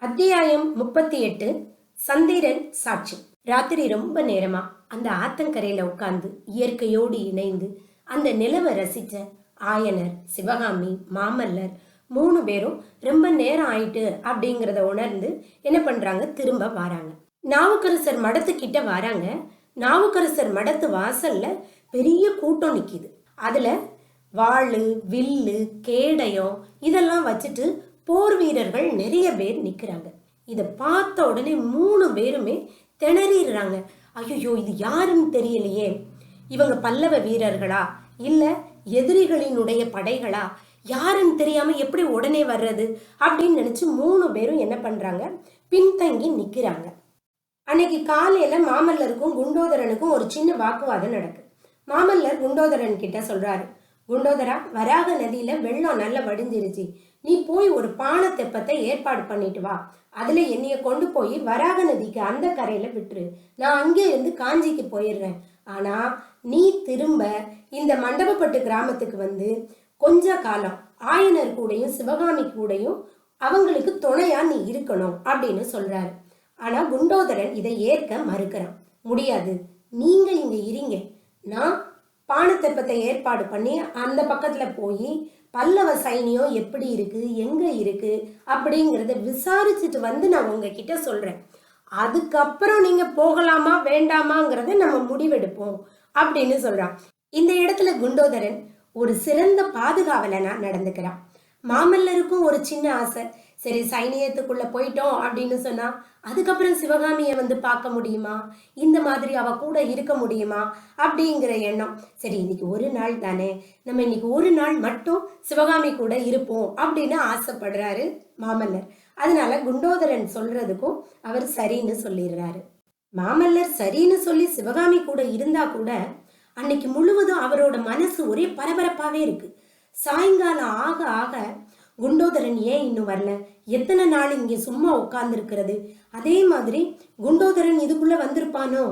அத்தியாயம் முப்பத்தி எட்டு சந்திரன் சாட்சி. ராத்திரி ரொம்ப நேரமா அந்த ஆத்தங்கரையில உட்கார்ந்து இயற்கையோடு இணைந்து அந்த நிலவை ரசிச்ச ஆயனர் சிவகாமி மாமல்லர் மூணு பேரும் ரொம்ப நேரம் ஆயிட்டு அப்படிங்கிறத உணர்ந்து என்ன பண்றாங்க? திரும்ப வராங்க. நாவுக்கரசர் மடத்துக்கிட்ட வராங்க. நாவுக்கரசர் மடத்து வாசல்ல பெரிய கூட்டம் நிக்குது. அதுல வாள் வில்லு கேடயம் இதெல்லாம் வச்சுட்டு போர் வீரர்கள் நிறைய பேர் நிக்கிறாங்க. இதை பார்த்த உடனே மூணு பேருமே திணறிடுறாங்க. ஐயோ இது யாருன்னு தெரியலையே. இவங்க பல்லவ வீரர்களா? இல்ல எதிரிகளினுடைய படைகளா? யாருன்னு தெரியாம எப்படி உடனே வர்றது? அப்படின்னு நினைச்சு மூணு பேரும் என்ன பண்றாங்க? பின்தங்கி நிக்கிறாங்க. அன்னைக்கு காலையில மாமல்லருக்கும் குண்டோதரனுக்கும் ஒரு சின்ன வாக்குவாதம் நடக்கு. மாமல்லர் குண்டோதரன் கிட்ட சொல்றாரு குண்டோதரா வராக நதியில வெள்ளம் நல்லா வடிஞ்சிருச்சு. நீ போய் ஒரு பானை தெப்பத்தை ஏற்பாடு பண்ணிட்டு வா. அதில் என்னைய கொண்டு போய் வராக நதிக்கு அந்த கரையில் விட்டுரு. நான் அங்கே இருந்து காஞ்சிக்கு போயிடுறேன். ஆனால் நீ திரும்ப இந்த மண்டபப்பட்டு கிராமத்துக்கு வந்து கொஞ்ச காலம் ஆயனர் கூடயும் சிவகாமி கூடயும் அவங்களுக்கு துணையா நீ இருக்கணும் அப்படின்னு சொல்றாரு. ஆனா குண்டோதரன் இதை ஏற்க மறுக்கிறான். முடியாது. நீங்க இங்க இருங்க. நான் பானத்தெப்பத்தை ஏற்பாடு பண்ணி அந்த பக்கத்தில் போய் பல்லவ சைனியம் எப்படி இருக்குது எங்கே இருக்குது அப்படிங்கிறத விசாரிச்சுட்டு வந்து நான் உங்ககிட்ட சொல்கிறேன் அதுக்கப்புறம் நீங்கள் போகலாமா வேண்டாமாங்கிறத நம்ம முடிவெடுப்போம் அப்படின்னு சொல்கிறான் இந்த இடத்துல குண்டோதரன் ஒரு சிறந்த பாதுகாவலனா நடந்துக்கிறான். மாமல்லருக்கும் ஒரு சின்ன ஆசை சரி சைனியத்துக்குள்ள போயிட்டோம் அப்படின்னு சொன்னா அதுக்கப்புறம் சிவகாமியை வந்து பார்க்க முடியுமா? இந்த மாதிரி அவ கூட இருக்க முடியுமா? அப்படிங்கிற எண்ணம். சரி இன்னைக்கு ஒரு நாள் தானே. நம்ம இன்னைக்கு ஒரு நாள் மட்டும் சிவகாமி கூட இருப்போம் அப்படின்னு ஆசைப்படுறாரு மாமல்லர். அதனால குண்டோதரன் சொல்றதுக்கும் அவர் சரின்னு சொல்லிடுறாரு. மாமல்லர் சரின்னு சொல்லி சிவகாமி கூட இருந்தா கூட அன்னைக்கு முழுவதும் அவரோட மனசு ஒரே பரபரப்பாவே இருக்கு. சாயங்காலம் ஆக ஆக குண்டோதரன் ஏன் இன்னும் வரல? எத்தனை நாள் இங்கே சும்மா உட்கார்ந்துருக்கிறது? அதே மாதிரி குண்டோதரன் இதுக்குள்ள வந்திருப்பானோ?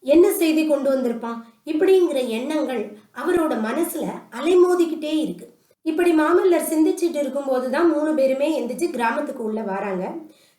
என்ன செய்தி கொண்டு வந்திருப்பான்? இப்படிங்கிற எண்ணங்கள் அவரோட மனசுல அலைமோதிக்கிட்டே இருக்கு. இப்படி மாமல்லர் சிந்திச்சுட்டு இருக்கும்போது தான் மூணு பேருமே எந்திரிச்சு கிராமத்துக்கு உள்ள வராங்க.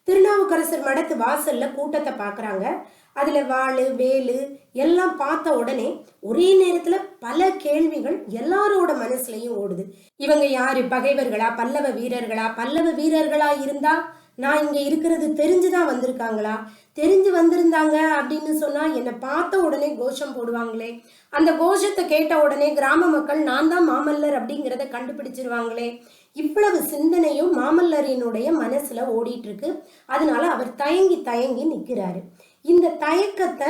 திருநாவுக்கரசர் மடத்து வாசல்ல கூட்டத்தை பாக்குறாங்க. அதில் வாள் வேலு எல்லாம் பார்த்த உடனே ஒரே நேரத்தில் பல கேள்விகள் எல்லாரோட மனசுலையும் ஓடுது. இவங்க யாரு? பகைவர்களா? பல்லவ வீரர்களா? பல்லவ வீரர்களா இருந்தா நான் இங்கே இருக்கிறது தெரிஞ்சுதான் வந்திருக்காங்களா? தெரிஞ்சு வந்திருந்தாங்க அப்படின்னு சொன்னா என்னை பார்த்த உடனே கோஷம் போடுவாங்களே. அந்த கோஷத்தை கேட்ட உடனே கிராம மக்கள் நான் தான் மாமல்லர் அப்படிங்கிறத கண்டுபிடிச்சிருவாங்களே. இவ்வளவு சிந்தனையும் மாமல்லரினுடைய மனசுல ஓடிட்டு இருக்கு. அதனால அவர் தயங்கி தயங்கி நிற்கிறாரு இந்த தயக்கத்தை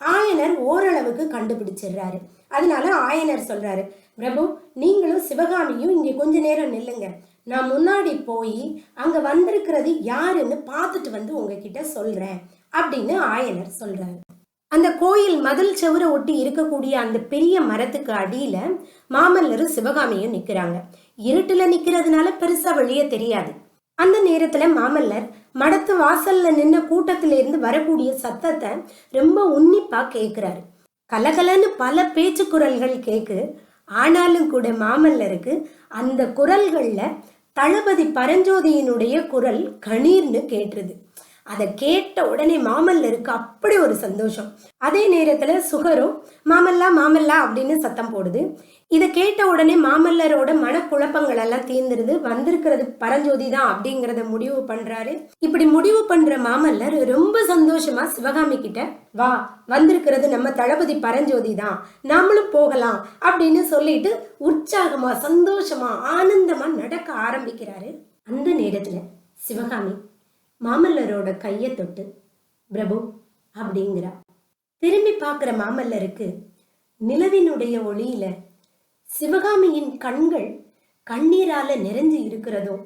ஆயனர் ஓரளவுக்கு கண்டுபிடிச்சிடுறாரு. அதனால ஆயனர் சொல்றாரு பிரபு நீங்களும் சிவகாமியும் இங்க கொஞ்ச நேரம் நில்லுங்க. நான் முன்னாடி போய் அங்க வந்திருக்கிறது யாருன்னு பார்த்துட்டு வந்து உங்ககிட்ட சொல்றேன் அப்படின்னு ஆயனர் சொல்றாரு. அந்த கோயில் மதில் செவுரை ஒட்டி இருக்கக்கூடிய அந்த பெரிய மரத்துக்கு அடியில மாமல்லரும் சிவகாமியும் நிக்கிறாங்க. இருட்டுல நிக்கிறதுனால பெருசா வெளியே தெரியாது. அந்த நேரத்துல மாமல்லர் மடத்து வாசல்ல நின்ன கூட்டத்தில இருந்து வரக்கூடிய சத்தத்தை ரொம்ப உன்னிப்பா கேக்குறாரு. கலகலன்னு பல பேச்சு குரல்கள் கேக்கு. ஆனாலும் கூட மாமல்லருக்கு அந்த குரல்கள்ல தளபதி பரஞ்சோதியினுடைய குரல் கணீர்னு கேட்டுருது. அதை கேட்ட உடனே மாமல்லருக்கு அப்படி ஒரு சந்தோஷம். அதே நேரத்தில் சுகரும் மாமல்லா மாமல்லா அப்படின்னு சத்தம் போடுது. இதை கேட்ட உடனே மாமல்லரோட மனக்குழப்பங்கள் எல்லாம் தீர்ந்துருது. வந்திருக்கிறது பரஞ்சோதி தான் அப்படிங்கிறத முடிவு பண்றாரு. இப்படி முடிவு பண்ற மாமல்லர் ரொம்ப சந்தோஷமா சிவகாமி கிட்ட வா வந்திருக்கிறது நம்ம தளபதி பரஞ்சோதி தான். நாமளும் போகலாம் அப்படின்னு சொல்லிட்டு உற்சாகமா சந்தோஷமா ஆனந்தமா நடக்க ஆரம்பிக்கிறாரு அந்த நேரத்துல சிவகாமி. மாமல்லரோட கையை தொட்டு பிரபு அப்படிங்கிறா. திரும்பி பார்க்குற மாமல்லருக்கு நிலவினுடைய ஒளியில சிவகாமியின் கண்கள் கண்ணீரால நிறைஞ்சு இருக்கிறதோ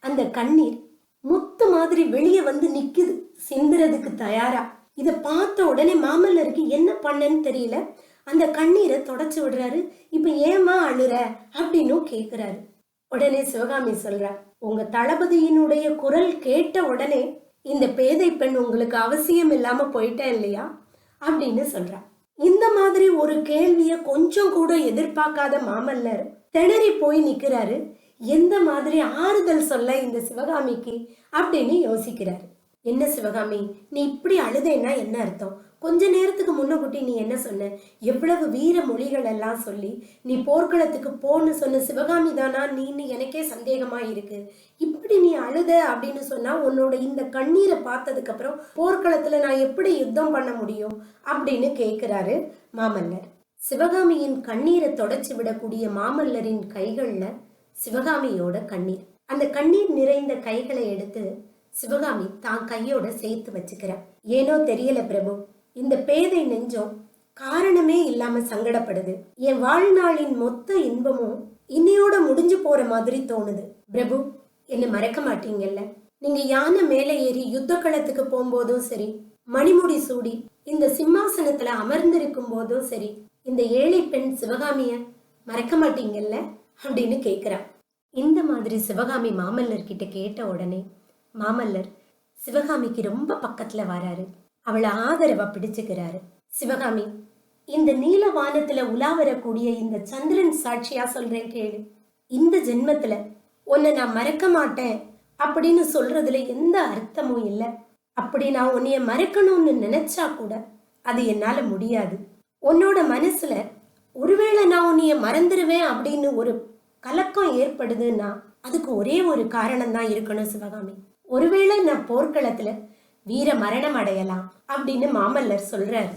அந்த கண்ணீர் முத்து மாதிரி வெளியே வந்து நிக்குது சிந்துறதுக்கு தயாரா. இத பார்த்த உடனே மாமல்லருக்கு என்ன பண்ணன்னு தெரியல. அந்த கண்ணீரை தொடச்சு விடுறாரு. இப்ப ஏமா அழுற? அப்படின்னும் கேக்குறாரு. உடனே சிவகாமி சொல்றா உங்க தளபதியினுடைய குரல் கேட்ட உடனே இந்த பேதை பெண் உங்களுக்கு அவசியம் இல்லாம போயிட்டேன் இல்லையா? அப்படின்னு சொல்றா. இந்த மாதிரி ஒரு கேள்விய கொஞ்சம் கூட எதிர்பார்க்காத மாமல்லர் திணறி போய் நிக்கிறாரு. எந்த மாதிரி ஆறுதல் சொல்ல இந்த சிவகாமிக்கு அப்படின்னு யோசிக்கிறாரு. என்ன சிவகாமி நீ இப்படி அழுதேன்னா என்ன அர்த்தம்? கொஞ்ச நேரத்துக்கு முன்னகுட்டி நீ என்ன சொன்ன? எவ்வளவு வீர மொழிகள் எல்லாம் சொல்லி நீ போர்க்களத்துக்கு போன்னு சொன்ன சிவகாமி தானா? நீன்னு எனக்கே சந்தேகமா இருக்கு. இப்படி நீ அழுத அப்படின்னு சொன்னா உன்னோட இந்த கண்ணீரை பார்த்ததுக்கு அப்புறம் போர்க்களத்துல நான் எப்படி யுத்தம் பண்ண முடியும் அப்படின்னு கேட்கிறாரு மாமல்லர். சிவகாமியின் கண்ணீரை தொடச்சி விடக்கூடிய மாமல்லரின் கைகள்ல சிவகாமியோட கண்ணீர். அந்த கண்ணீர் நிறைந்த கைகளை எடுத்து சிவகாமி தான் கையோட சேர்த்து வச்சுக்கிறார் ஏனோ தெரியல பிரபு. இந்த பேதை நெஞ்சம் காரணமே இல்லாம சங்கடப்படுது. என் வாழ்நாளின் மொத்த இன்பமும் இன்னையோட முடிஞ்சு போற மாதிரி தோணுது. பிரபு என்ன மறக்க மாட்டீங்கல்ல? நீங்க யானை மேலே ஏறி யுத்த களத்துக்கு போகும்போதும் சரி மணிமுடி சூடி இந்த சிம்மாசனத்துல அமர்ந்திருக்கும் போதும் சரி இந்த ஏழை பெண் சிவகாமிய மறக்க மாட்டீங்கல்ல? அப்படின்னு கேக்குறா. இந்த மாதிரி சிவகாமி மாமல்லர் கிட்ட கேட்ட உடனே மாமல்லர் சிவகாமிக்கு ரொம்ப பக்கத்துல வராரு. அவளை ஆதரவா பிடிச்சுக்கிறாரு. சிவகாமி இந்த நீல வானத்துல உலா வரக்கூடிய இந்த சந்திரன் சாட்சியா சொல்றேன் கேளு. இந்த ஜென்மத்துல உன்னை நான் மறக்க மாட்டேன் அப்படின்னு சொல்றதுல எந்த அர்த்தமும் இல்லை. அப்படி நான் உன்னைய மறக்கணும்னு நினைச்சா கூட அது என்னால முடியாது. உன்னோட மனசுல ஒருவேளை நான் உன்னைய மறந்துடுவேன் அப்படின்னு ஒரு கலக்கம் ஏற்படுதுன்னா அதுக்கு ஒரே ஒரு காரணம் தான் இருக்கணும் சிவகாமி. ஒருவேளை நான் போர்க்களத்துல வீர மரணம் அடையலாம் அப்படின்னு மாமல்லர் சொல்றாரு.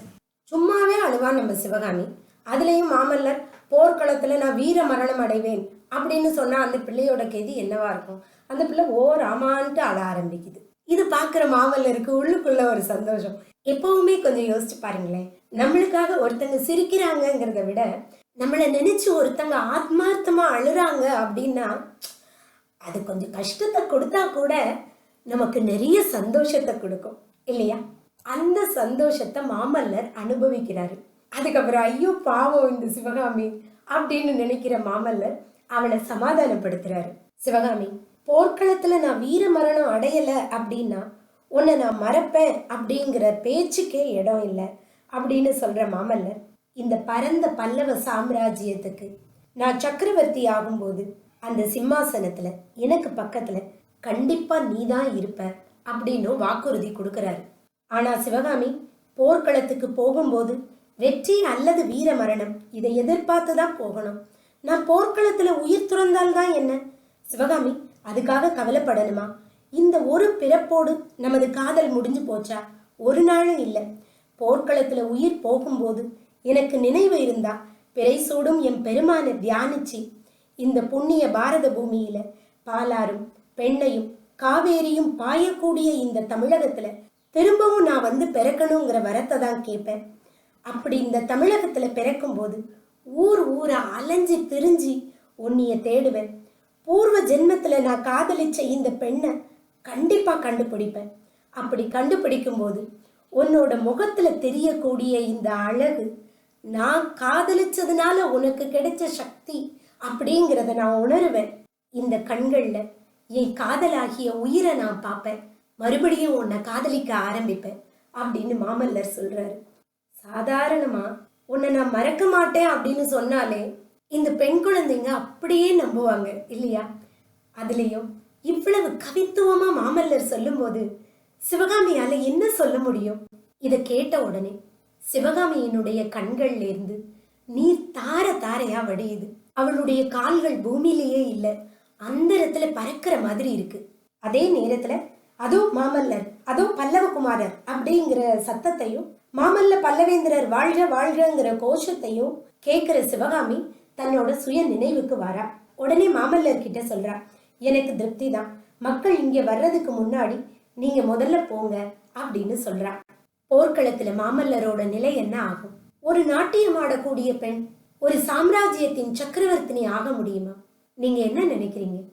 சும்மாவே அழுவான் நம்ம சிவகாமி. அதுலயும் மாமல்லர் போர்க்களத்துல நான் வீர மரணம் அடைவேன் அப்படின்னு சொன்னா அந்த பிள்ளையோட கெதி என்னவா இருக்கும்? அந்த பிள்ளை ஓ ராமான்ட்டு அழ ஆரம்பிக்குது. இது பாக்குற மாமல்லருக்கு உள்ளுக்குள்ள ஒரு சந்தோஷம். எப்பவுமே கொஞ்சம் யோசிச்சு பாருங்களேன். நம்மளுக்காக ஒருத்தங்க சிரிக்கிறாங்கங்கிறத விட நம்மளை நினைச்சு ஒருத்தங்க ஆத்மார்த்தமா அழுறாங்க அப்படின்னா அது கொஞ்சம் கஷ்டத்தை கொடுத்தா கூட நமக்கு நிறைய சந்தோஷத்தை கொடுக்கும் இல்லையா? அந்த சந்தோஷத்தை மாமல்லர் அனுபவிக்கிறாரு. அதுக்கப்புறம் ஐயோ பாவம் இந்த சிவகாமி அப்படின்னு நினைக்கிற மாமல்லர் அவளை சமாதானப்படுத்துறாரு. சிவகாமி போர்க்களத்துல நான் வீர மரணம் அடையல அப்படின்னா உன்னை நான் மறப்பேன் அப்படிங்கிற பேச்சுக்கே இடம் இல்லை அப்படின்னு சொல்ற மாமல்லர் இந்த பரந்த பல்லவ சாம்ராஜ்யத்துக்கு நான் சக்கரவர்த்தி ஆகும்போது அந்த சிம்மாசனத்துல எனக்கு பக்கத்துல கண்டிப்பா நீதான் இருப்ப அப்படின்னு வாக்குறுதி கொடுக்கிறாரு. ஆனா சிவகாமி போர்க்களத்துக்கு போகும்போது வெற்றி அல்லது வீர மரணம் இதை எதிர்பார்த்து தான் போகணும். நான் போர்க்களத்துல உயிர் துறந்தால்தான் என்ன? சிவகாமி அதுக்காக கவலைப்படணுமா? இந்த ஒரு பிறப்போடு நமது காதல் முடிஞ்சு போச்சா? ஒரு நாளும் இல்லை. போர்க்களத்துல உயிர் போகும்போது எனக்கு நினைவு இருந்தா பிறை சூடும் என் பெருமானை தியானிச்சு இந்த புண்ணிய பாரத பூமியில பாலாரும் பெண்ணையும் காவேரியும் பாயக்கூடிய இந்த தமிழகத்துல திரும்பவும் நான் வந்து பிறக்கணுங்கிற வரத்தை தான் கேட்பேன். அப்படி இந்த தமிழகத்துல பிறக்கும்போது ஊர் ஊரா அலைஞ்சு திரிஞ்சு உன்னைய தேடுவேன். பூர்வ ஜென்மத்துல நான் காதலிச்ச இந்த பெண்ணை கண்டிப்பா கண்டுபிடிப்பேன். அப்படி கண்டுபிடிக்கும் போது உன்னோட முகத்துல தெரியக்கூடிய இந்த அழகு நான் காதலிச்சதுனால உனக்கு கிடைச்ச சக்தி அப்படிங்கிறத நான் உணருவேன். இந்த கண்கள்ல என் காதலாகிய உயிரை நான் பார்ப்பேன். மறுபடியும் உன்னை காதலிக்க ஆரம்பிப்பேன் அப்படின்னு மாமல்லர் சொல்றாரு. சாதாரணமா உன்னை நான் மறக்க மாட்டேன் அப்படின்னு சொன்னாலே இந்த பெண் குழந்தைங்க அப்படியே நம்புவாங்க இல்லையா? அதுலேயும் இவ்வளவு கவித்துவமா மாமல்லர் சொல்லும்போது சிவகாமியால என்ன சொல்ல முடியும்? இதை கேட்ட உடனே சிவகாமியினுடைய கண்கள்ல இருந்து நீர் தார தாரையா வடியுது. அவளுடைய கால்கள் பூமியிலேயே இல்லை. அந்த இடத்துல பறக்கிற மாதிரி இருக்கு. அதே நேரத்துல அதோ மாமல்லர் அதோ பல்லவகுமாரர் அப்படிங்கிற சத்தத்தையும் மாமல்ல பல்லவேந்திரர் வாழ்க வாழ்கங்கிற கோஷத்தையும் கேட்கிற சிவகாமி தன்னோட சுய நினைவுக்கு வரா. உடனே மாமல்லர் கிட்ட சொல்றா எனக்கு திருப்தி தான். மக்கள் இங்க வர்றதுக்கு முன்னாடி நீங்க முதல்ல போங்க அப்படின்னு சொல்றா. போர்க்களத்துல மாமல்லரோட நிலை என்ன ஆகும்? ஒரு நாட்டியம் ஆடக்கூடிய பெண் ஒரு சாம்ராஜ்யத்தின் சக்கரவர்த்தினி ஆக முடியுமா? நீங்க என்ன நினைக்கிறீங்க?